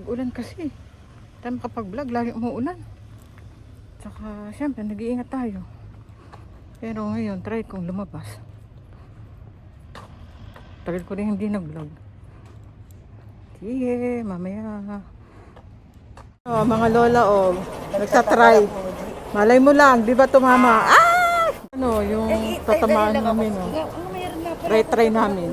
Tag-ulan kasi. Tayo makapag-vlog, lagi umuulan. Tsaka, syempre, nag-iingat tayo. Pero ngayon, try kong lumabas. Tagal ko rin hindi nag-vlog. Sige, mamaya. Oh, mga lola, oh, nagtatry. Malay mo lang, di ba tumama? Ah! Ano, yung tatamaan namin, oh. Try-try namin.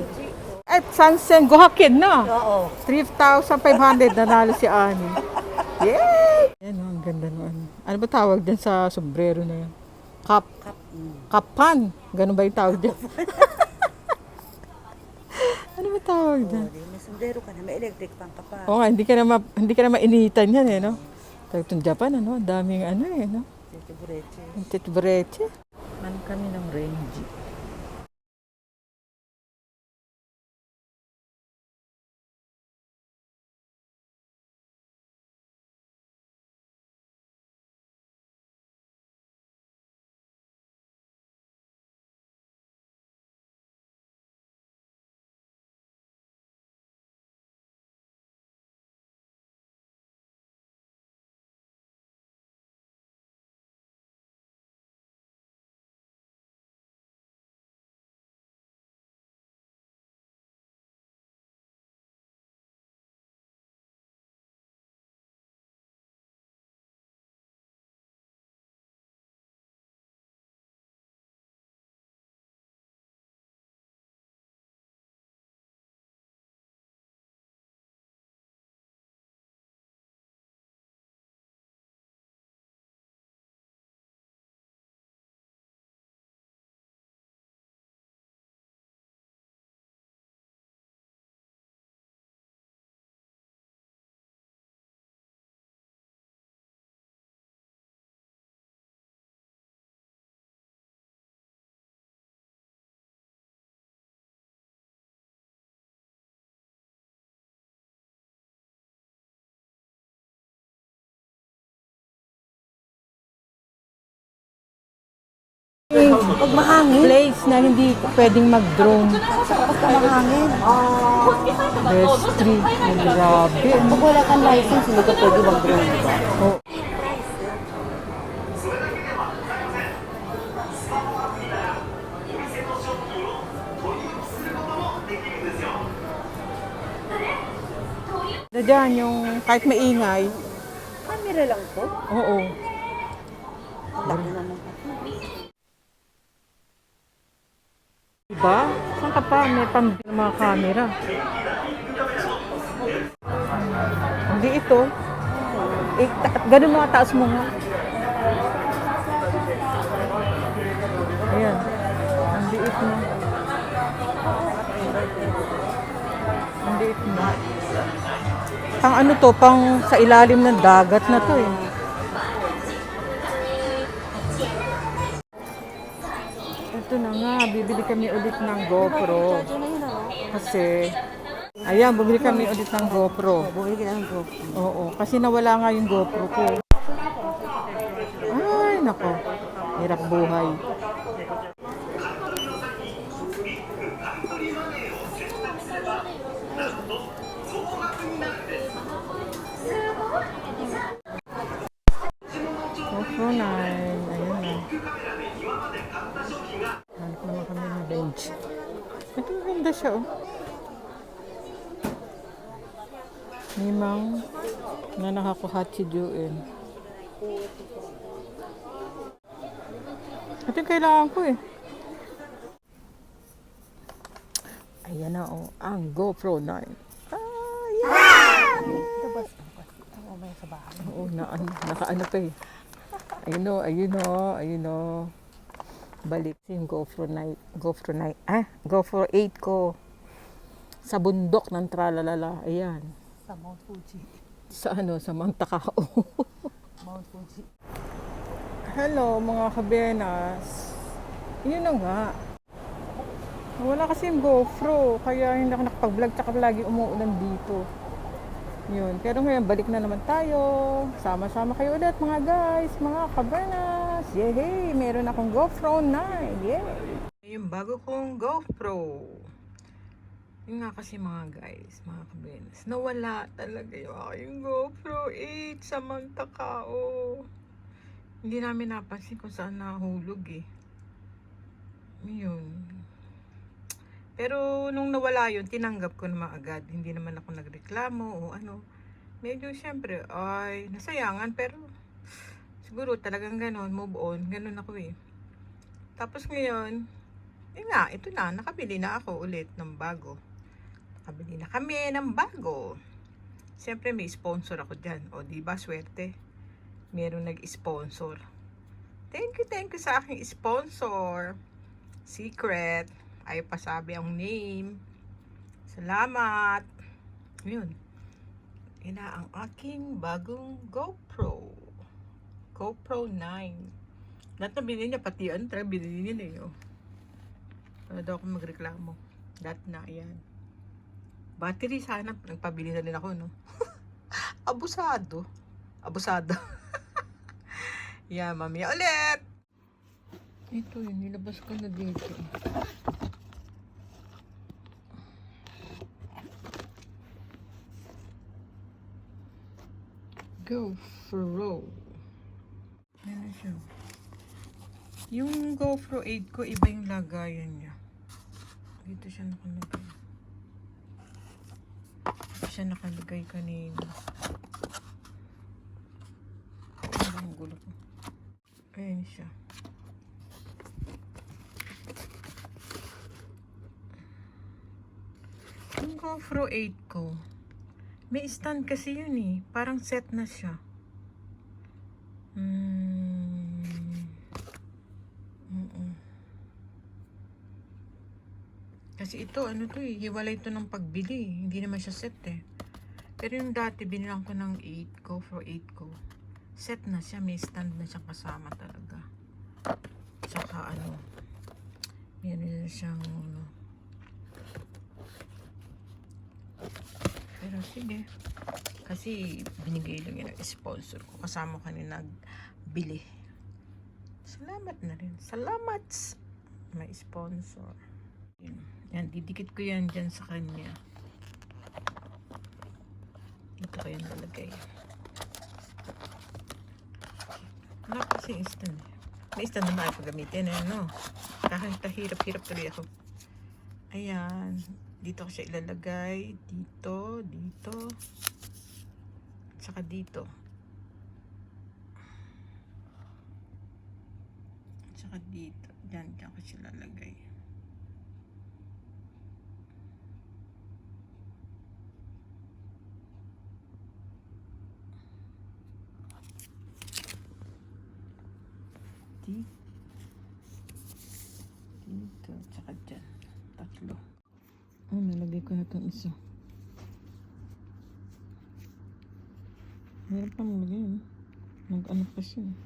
At Sansen, Gohakid na. Oo. 3,500 nanalo si Ani. Yay! Yan, oh, ang ganda naman. Ano ba tawag dyan sa sombrero na yan? Kap. Kapan. Ganun ba yung tawag dyan? ano ba tawag dyan? Di, may sombrero ka na, may electric pang ka pa. Oo nga, hindi ka na, ma- hindi ka na mainitan yan eh, no? Tawag itong Japan, ano? Ang daming ano eh, no? Tito Bureche. Ang titbreche. Man kami ng range. Pag mahangin. Place na hindi pwedeng mag-drone. Pagka mahangin. Best tree. Grabe. Pag wala kang license, hindi ka pwede mag-drone, di ba? Oh. Na dyan, yung kahit maingay, Camera lang to. oo. May pang mga camera. Hindi ito. Eh, ta- ganun mga taas mo nga. Ayan. Ang liit na. Ang liit na. Pang ano to? Pang sa ilalim ng dagat na to eh. Ito na nga, bibili kami ulit ng GoPro. Kasi, ayan, bumili kami ulit ng GoPro. Bumili ka ng bro. Oo, kasi nawala nga yung GoPro ko. Ay, nako. Hirap buhay. Ito maganda siya, oh. Nimang na nakakuhachi Juin. Ito yung kailangan ko eh. Ayan na oh, ang GoPro 9. Ah, yeah! Ba? Ako may sa bahay. Oo, na, ano, nakaano pa eh. Ayun o, ayun o, ayun o. Balik yung GoPro 9. GoPro 9. Ah, GoPro 8 ko. Sa bundok ng tralalala. Ayan. Sa Mount Fuji. Sa ano, sa Mount Takao. Mount Fuji. Hello mga kabenas. Yun na nga. Wala kasi yung GoPro, kaya hindi ako nakapag-vlog tsaka lagi umuulan dito. Yun. Pero ngayon, balik na naman tayo. Sama-sama kayo ulit mga guys, mga kabenas. Yay! Meron akong GoPro 9. Yay! Yung bago kong GoPro. Yun nga kasi mga guys, mga kabenas, nawala talaga yung aking GoPro 8 sa Mantakao. Hindi namin napansin kung saan nahulog eh. Yun. Pero nung nawala yun, tinanggap ko naman agad. Hindi naman ako nagreklamo o ano. Medyo syempre, ay, nasayangan pero siguro talagang ganon, move on. Ganon ako eh. Tapos ngayon, eh nga, ito na, nakabili na ako ulit ng bago. Nakabili na kami ng bago. Siyempre may sponsor ako dyan. O di ba swerte? Merong nag-sponsor. Thank you, thank you sa aking sponsor. Secret. Ay pasabi ang name. Salamat. Yun. Ina ang aking bagong GoPro. GoPro 9. Lahat na binili niya, pati ang try, binili niya na yun. Wala daw ako magreklamo. Lahat na, ayan. Battery sana, nagpabili na rin ako, no? Abusado. Abusado. yan, mamaya ulit! Ito yun, nilabas ko na dito. GoPro. Ano siya? Yung GoPro 8 ko, iba yung lagayan niya. Dito siya nakalagay. Dito siya nakalagay kanina. Ang gulo ko? Ayan siya. Yung GoPro 8 ko, may stand kasi yun eh. Parang set na siya. Hmm. Kasi ito, ano to eh, hiwalay to ng pagbili. Hindi naman siya set eh. Pero yung dati, binilang ko ng 8 ko, for 8 ko. Set na siya, may stand na siya kasama talaga. Tsaka ano, meron siyang ano. Pero sige. Kasi binigay lang yan ng sponsor ko. Kasama ka ni nagbili. Salamat na rin. Salamat! May sponsor. Yan. Yan, didikit ko yan dyan sa kanya. Ito ko yan nalagay. Wala kasi eh. May stand na maaari gamitin. Eh, no? Kahit hirap-hirap tuloy ako. Ayan. Dito ko siya ilalagay. Dito, dito. Tsaka dito. Tsaka dito. Diyan, diyan ko siya lalagay. Dito. Tsaka dyan. Tatlo. Oh, nalagay ko na itong isa. Meron pa nalagay, no? Nag-ano pa siya. eh.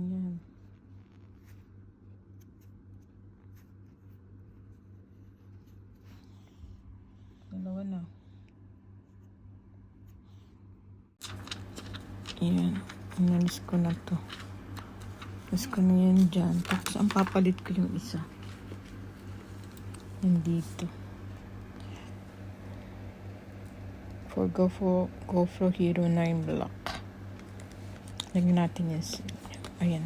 Ayan. Dalawa na. Ayan. Inalis ko na to. Tapos ko na yan dyan. Tapos ang papalit ko yung isa. Yan dito. For go for GoPro Hero 9 Black. Lagyan natin yan. Ayan.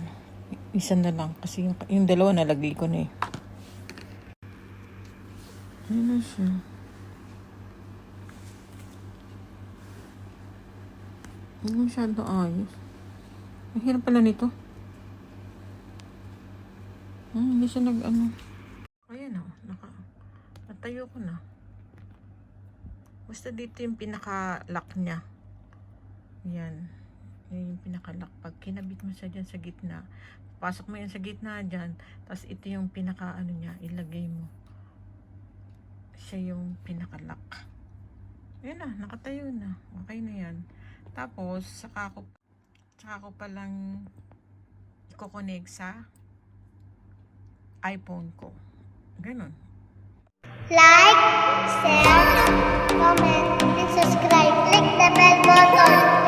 Isa na lang. Kasi yung, yung dalawa nalagay ko na eh. Ayan na siya. Hindi masyado ayos. Ang hirap pala nito. Hmm, hindi siya nag ano. Ayan o, naka, natayo ko na. Basta dito yung pinaka-lock niya. Yan. Yan yung pinaka-lock. Pag kinabit mo siya dyan sa gitna, pasok mo yan sa gitna dyan, tapos ito yung pinaka-ano niya, ilagay mo. Siya yung pinaka-lock. Yan na, nakatayo na. Okay na yan. Tapos, saka ko, saka ko palang ikokonek sa iPhone ko. Ganun. Like, share, comment, and subscribe. Click the bell button.